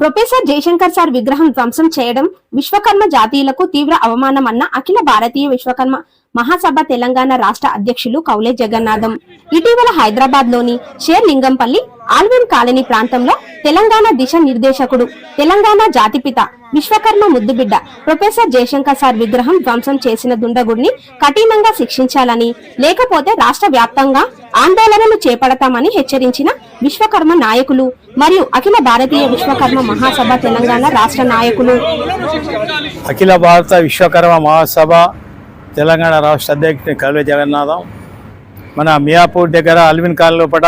Professor Jayashankar sir విగ్రహం ధ్వంసం చేయడం విశ్వకర్మ జాతీయులకు తీవ్ర అవమానం అన్న అఖిల భారతీయ విశ్వకర్మ మహాసభ తెలంగాణ రాష్ట్ర అధ్యక్షులు కౌలే జగన్నాథం. ఇటీవల హైదరాబాద్లోని షేర్ లింగంపల్లి ఆల్విన్ కాలనీ ప్రాంతంలో తెలంగాణ దిశ నిర్దేశకుడు తెలంగాణ జాతిపిత విశ్వకర్మ ముద్దుబిడ్డ ప్రొఫెసర్ జయశంకర్ సార్ విగ్రహం ధ్వంసం చేసిన దుండగుడిని కఠినంగా శిక్షించాలని లేకపోతే రాష్ట్ర వ్యాప్తంగా ఆందోళనలు చేపడతామని హెచ్చరించిన విశ్వకర్మ నాయకులు మరియు అఖిల భారతీయ విశ్వకర్మ మహాసభ తెలంగాణ రాష్ట్ర నాయకులు. అఖిల భారత విశ్వకర్మ మహాసభ తెలంగాణ రాష్ట్ర అధ్యక్షుడు కల్వే జగన్నాథం మన మియాపూర్ దగ్గర అల్విన్ కాలనీ లోపల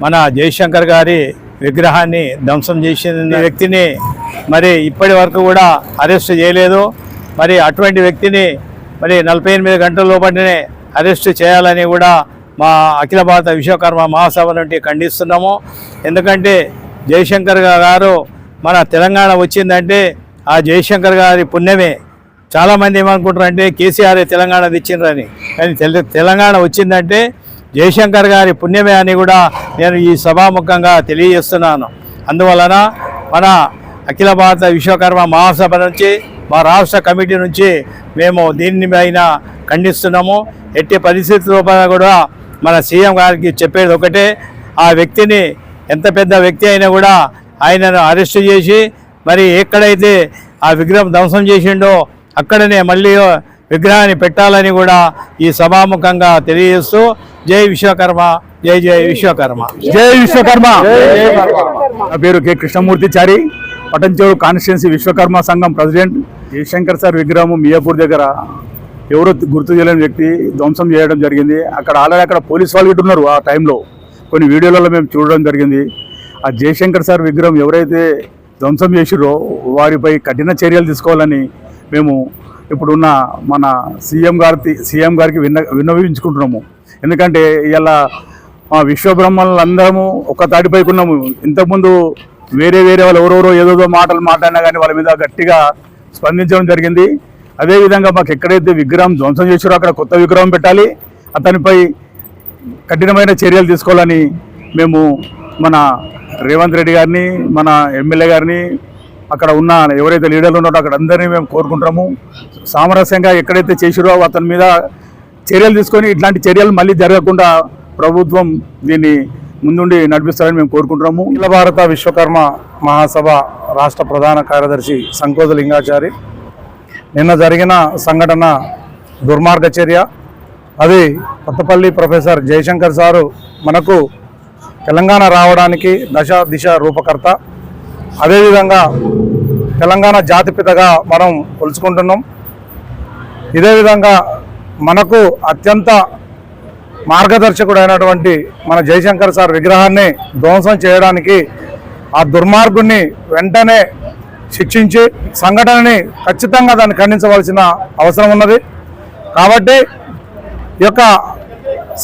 మన జయశంకర్ గారి విగ్రహాన్ని ధ్వంసం చేసిన వ్యక్తిని మరి ఇప్పటి వరకు కూడా అరెస్ట్ చేయలేదు. మరి అటువంటి వ్యక్తిని మరి నలభై ఎనిమిది గంటల లోపలనే అరెస్ట్ చేయాలని కూడా మా అఖిల భారత విశ్వకర్మ మహాసభ నుండి ఖండిస్తున్నాము. ఎందుకంటే జయశంకర్ గారు మన తెలంగాణ వచ్చిందంటే ఆ జయశంకర్ గారి పుణ్యమే. చాలామంది ఏమనుకుంటారంటే కేసీఆర్ తెలంగాణ తెచ్చిండ్రని. కానీ తెలంగాణ వచ్చిందంటే జయశంకర్ గారి పుణ్యమే అని కూడా నేను ఈ సభాముఖంగా తెలియజేస్తున్నాను. అందువలన మన అఖిల భారత విశ్వకర్మ మహాసభ నుంచి మా రాష్ట్ర కమిటీ నుంచి మేము దీన్ని పైన ఖండిస్తున్నాము. ఎట్టి పరిస్థితుల్లో కూడా మన సీఎం గారికి చెప్పేది ఒకటే ఆ వ్యక్తిని ఎంత పెద్ద వ్యక్తి అయినా కూడా ఆయనను అరెస్ట్ చేసి మరి ఎక్కడైతే ఆ విగ్రహం ధ్వంసం చేసిండో అక్కడనే మళ్ళీ విగ్రహాన్ని పెట్టాలని కూడా ఈ సభాముఖంగా తెలియజేస్తూ జై విశ్వకర్మ జై జై విశ్వకర్మ. జై విశ్వకర్మ. నా పేరు కె. కృష్ణమూర్తి చారి పటంచేరు కాన్స్టిట్యున్సీ విశ్వకర్మ సంఘం ప్రెసిడెంట్. జయశంకర్ సార్ విగ్రహం మియాపూర్ దగ్గర. ఎవరో గుర్తు చేయలేని వ్యక్తి ధ్వంసం చేయడం జరిగింది. అక్కడ ఆల్రెడీ అక్కడ పోలీస్ వాళ్ళు ఇటు ఉన్నారు ఆ టైంలో. కొన్ని వీడియోలలో మేము చూడడం జరిగింది. ఆ జయశంకర్ సార్ విగ్రహం ఎవరైతే ధ్వంసం చేసిరో వారిపై కఠిన చర్యలు తీసుకోవాలని మేము ఇప్పుడున్న మన సీఎం గారి సీఎం గారికి విన్న విన్నవించుకుంటున్నాము. ఎందుకంటే ఇలా మా విశ్వబ్రహ్మలందరము ఒక తాటిపైకి ఉన్నాము. ఇంతకుముందు వేరే వేరే వాళ్ళు ఎవరెవరో ఏదోదో మాటలు మాట్లాడినా కానీ వాళ్ళ మీద గట్టిగా స్పందించడం జరిగింది. అదేవిధంగా మాకు ఎక్కడైతే విగ్రహం ధ్వంసం చేసారో అక్కడ కొత్త విగ్రహం పెట్టాలి. అతనిపై కఠినమైన చర్యలు తీసుకోవాలని మేము మన రేవంత్ రెడ్డి గారిని మన ఎమ్మెల్యే గారిని అక్కడ ఉన్న ఎవరైతే లీడర్లు ఉన్నారో అక్కడ అందరినీ మేము కోరుకుంటాము సామరస్యంగా ఎక్కడైతే చేసిరో అతని మీద చర్యలు తీసుకొని ఇట్లాంటి చర్యలు మళ్ళీ జరగకుండా ప్రభుత్వం దీన్ని ముందుండి నడిపిస్తారని మేము కోరుకుంటున్నాము. అఖిల భారత విశ్వకర్మ మహాసభ రాష్ట్ర ప్రధాన కార్యదర్శి సంకోజ లింగాచారి. నిన్న జరిగిన సంఘటన దుర్మార్గ చర్య. అది కొత్తపల్లి ప్రొఫెసర్ జయశంకర్ సారు మనకు తెలంగాణ రావడానికి దశ దిశ రూపకర్త. అదేవిధంగా తెలంగాణ జాతిపితగా మనం కొలుచుకుంటున్నాం. ఇదే విధంగా మనకు అత్యంత మార్గదర్శకుడైనటువంటి మన జయశంకర్ సార్ విగ్రహాన్ని ధ్వంసం చేయడానికి ఆ దుర్మార్గుణ్ణి వెంటనే శిక్షించి సంఘటనని ఖచ్చితంగా దాన్ని ఖండించవలసిన అవసరం ఉన్నది. కాబట్టి ఈ యొక్క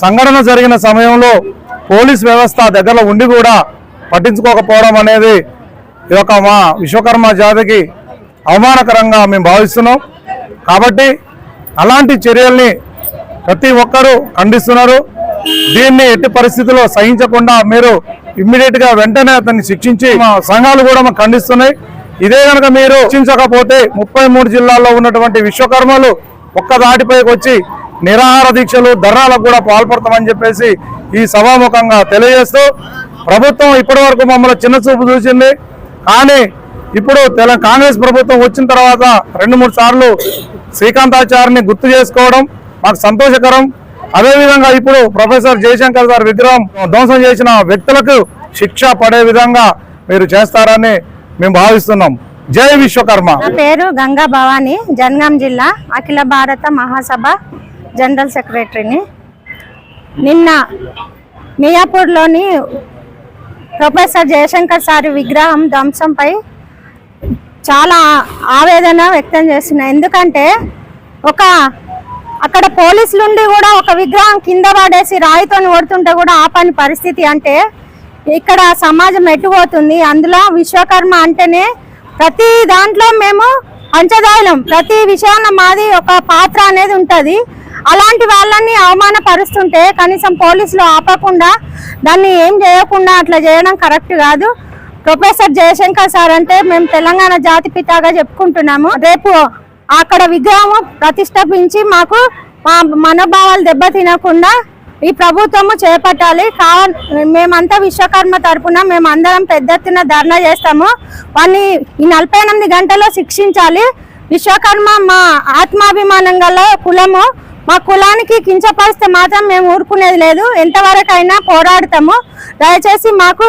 సంఘటన జరిగిన సమయంలో పోలీస్ వ్యవస్థ దగ్గరలో ఉండి కూడా పట్టించుకోకపోవడం అనేది ఈ యొక్క మా విశ్వకర్మ జాతికి అవమానకరంగా మేము భావిస్తున్నాం. కాబట్టి అలాంటి చర్యల్ని ప్రతి ఒక్కరూ ఖండిస్తున్నారు. దీన్ని ఎట్టి పరిస్థితుల్లో సహించకుండా మీరు ఇమ్మీడియట్గా వెంటనే అతన్ని శిక్షించి మా సంఘాలు కూడా మాకు ఖండిస్తున్నాయి. ఇదే కనుక మీరు శిక్షించకపోతే ముప్పై మూడు జిల్లాల్లో ఉన్నటువంటి విశ్వకర్మలు ఒక్క దాటిపైకి వచ్చి నిరాహార దీక్షలు ధర్నాలకు కూడా పాల్పడతామని చెప్పేసి ఈ సభాముఖంగా తెలియజేస్తూ ప్రభుత్వం ఇప్పటి వరకు మమ్మల్ని చిన్న చూపు చూసింది. కానీ ఇప్పుడు తెల కాంగ్రెస్ ప్రభుత్వం వచ్చిన తర్వాత రెండు మూడు సార్లు శ్రీకాంతాచార్యని గుర్తు చేసుకోవడం మాకు సంతోషకరం. అదేవిధంగా ఇప్పుడు ప్రొఫెసర్ జయశంకర్ గారి విగ్రహం ధ్వంసం చేసిన వ్యక్తులకు శిక్ష పడే విధంగా మీరు చేస్తారని మేము భావిస్తున్నాం. జై విశ్వకర్మ. పేరు గంగా భవాని జనగాం జిల్లా అఖిల భారత మహాసభ జనరల్ సెక్రటరీని. నిన్న మియాపూర్లోని ప్రొఫెసర్ జయశంకర్ సారి విగ్రహం ధ్వంసంపై చాలా ఆవేదన వ్యక్తం చేస్తున్నాయి. ఎందుకంటే ఒక అక్కడ పోలీసులు ఉండి కూడా ఒక విగ్రహం కింద పడేసి రాయితో ఓడుతుంటే కూడా ఆపని పరిస్థితి అంటే ఇక్కడ సమాజం ఎట్టుపోతుంది అందులో విశ్వకర్మ అంటేనే ప్రతి దాంట్లో మేము పంచదాయలం. ప్రతి విషయాన్ని మాది ఒక పాత్ర అనేది ఉంటుంది. అలాంటి వాళ్ళని అవమానపరుస్తుంటే కనీసం పోలీసులు ఆపకుండా దాన్ని ఏం చేయకుండా అట్లా చేయడం కరెక్ట్ కాదు. ప్రొఫెసర్ జయశంకర్ సార్ అంటే మేము తెలంగాణ జాతి పితాగా చెప్పుకుంటున్నాము. రేపు అక్కడ విగ్రహం ప్రతిష్టాపించి మాకు మా మనోభావాలు దెబ్బతినకుండా ఈ ప్రభుత్వము చేపట్టాలి. కా మేమంతా విశ్వకర్మ తరపున మేము అందరం పెద్ద ఎత్తున ధర్నా చేస్తాము. వాన్ని ఈ నలభై ఎనిమిది గంటల్లో శిక్షించాలి. విశ్వకర్మ మా ఆత్మాభిమానం గల కులము మా కులానికి కించపరిస్తే మాత్రం మేము ఊరుకునేది లేదు. ఎంతవరకైనా పోరాడతాము. దయచేసి మాకు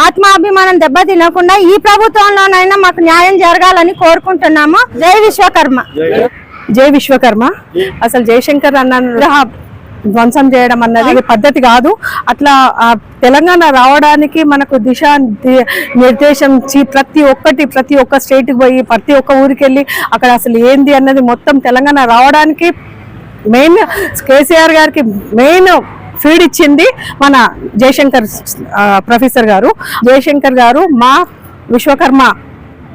ఆత్మాభిమానం దెబ్బ తినకుండా ఈ ప్రభుత్వంలోనైనా మాకు న్యాయం జరగాలని కోరుకుంటున్నాము. జై విశ్వకర్మ. జై విశ్వకర్మ. అసలు జయశంకర్ అన్న ధ్వంసం చేయడం అన్నది పద్ధతి కాదు. అట్లా తెలంగాణ రావడానికి మనకు దిశ నిర్దేశం ప్రతి ఒక్కటి ప్రతి ఒక్క స్టేట్కి పోయి ప్రతి ఒక్క ఊరికి వెళ్ళి అక్కడ అసలు ఏంది అన్నది మొత్తం తెలంగాణ రావడానికి మెయిన్ కేసీఆర్ గారికి మెయిన్ ఫీడ్ ఇచ్చింది మన జయశంకర్ ప్రొఫెసర్ గారు. జయశంకర్ గారు మా విశ్వకర్మ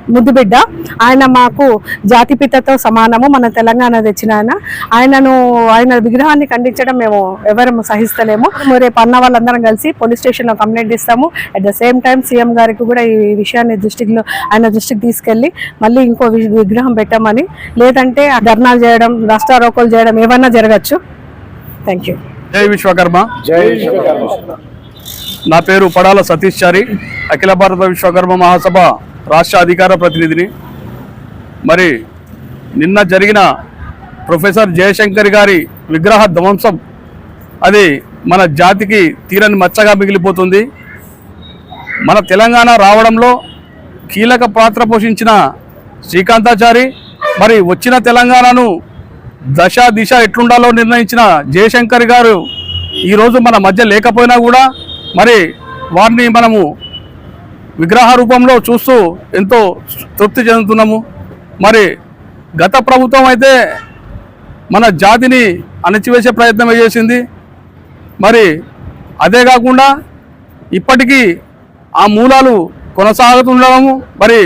ముద్దుబిడ్డ. ఆయన మాకు జాతిపితతో సమానము మన తెలంగాణ తెచ్చిన ఆయన. ఆయనను ఆయన విగ్రహాన్ని ఖండించడం మేము ఎవరము సహిస్తలేము. రేపు అన్న వాళ్ళందరం కలిసి పోలీస్ స్టేషన్లో కంప్లైంట్ ఇస్తాము. At the same time CM గారికి కూడా ఈ విషయాన్ని దృష్టిలో ఆయన దృష్టికి తీసుకెళ్ళి మళ్ళీ ఇంకో వి- విగ్రహం పెట్టామని. లేదంటే ధర్నాలు చేయడం రాష్ట్రారోకోలు చేయడం ఏమన్నా జరగచ్చు. థ్యాంక్ యూ జై విశ్వకర్మ. నా పేరు పడాల సతీష్ చారి అఖిల భారత విశ్వకర్మ మహాసభ రాష్ట్ర అధికార ప్రతినిధిని. మరి నిన్న జరిగిన ప్రొఫెసర్ జయశంకర్ గారి విగ్రహ ధ్వంసం అది మన జాతికి తీరని మచ్చగా మిగిలిపోతుంది. మన తెలంగాణ రావడంలో కీలక పాత్ర పోషించిన శ్రీకాంతాచారి మరి వచ్చిన తెలంగాణను దశ దిశ ఎట్లుండాలో నిర్ణయించిన జయశంకర్ గారు ఈరోజు మన మధ్య లేకపోయినా కూడా మరి వారిని మనము విగ్రహ రూపంలో చూస్తూ ఎంతో తృప్తి చెందుతున్నాము. మరి గత ప్రభుత్వం అయితే మన జాతిని అణచివేసే ప్రయత్నం చేసింది. మరి అదే కాకుండా ఇప్పటికీ ఆ మూలాలు కొనసాగుతుండడము మరి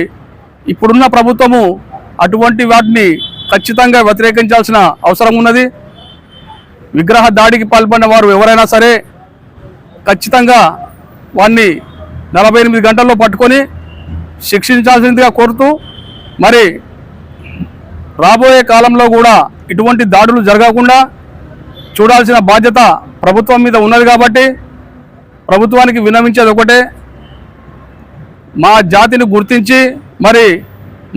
ఇప్పుడున్న ప్రభుత్వము అటువంటి వాటిని ఖచ్చితంగా వ్యతిరేకించాల్సిన అవసరం ఉన్నది. విగ్రహ దాడికి పాల్పడిన వారు ఎవరైనా సరే ఖచ్చితంగా వారిని నలభై ఎనిమిది గంటల్లో పట్టుకొని శిక్షించాల్సిందిగా కోరుతూ మరి రాబోయే కాలంలో కూడా ఇటువంటి దాడులు జరగకుండా చూడాల్సిన బాధ్యత ప్రభుత్వం మీద ఉన్నది కాబట్టి ప్రభుత్వానికి విన్నవించేది ఒకటే. మా జాతిని గుర్తించి మరి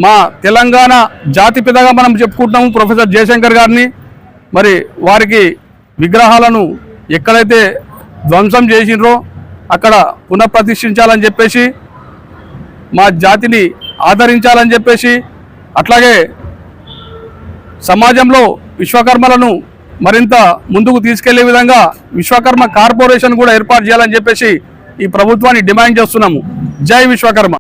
మా తెలంగాణ జాతిపితగా మనం చెప్పుకుంటున్నాము ప్రొఫెసర్ జయశంకర్ గారిని. మరి వారికి విగ్రహాలను ఎక్కడైతే ధ్వంసం చేసినరో అక్కడ పునఃప్రతిష్ఠించాలని చెప్పేసి మా జాతిని ఆదరించాలని చెప్పేసి అట్లాగే సమాజంలో విశ్వకర్మలను మరింత ముందుకు తీసుకెళ్ళే విధంగా విశ్వకర్మ కార్పొరేషన్ కూడా ఏర్పాటు చేయాలని చెప్పేసి ఈ ప్రభుత్వాన్ని డిమాండ్ చేస్తున్నాము. జై విశ్వకర్మ.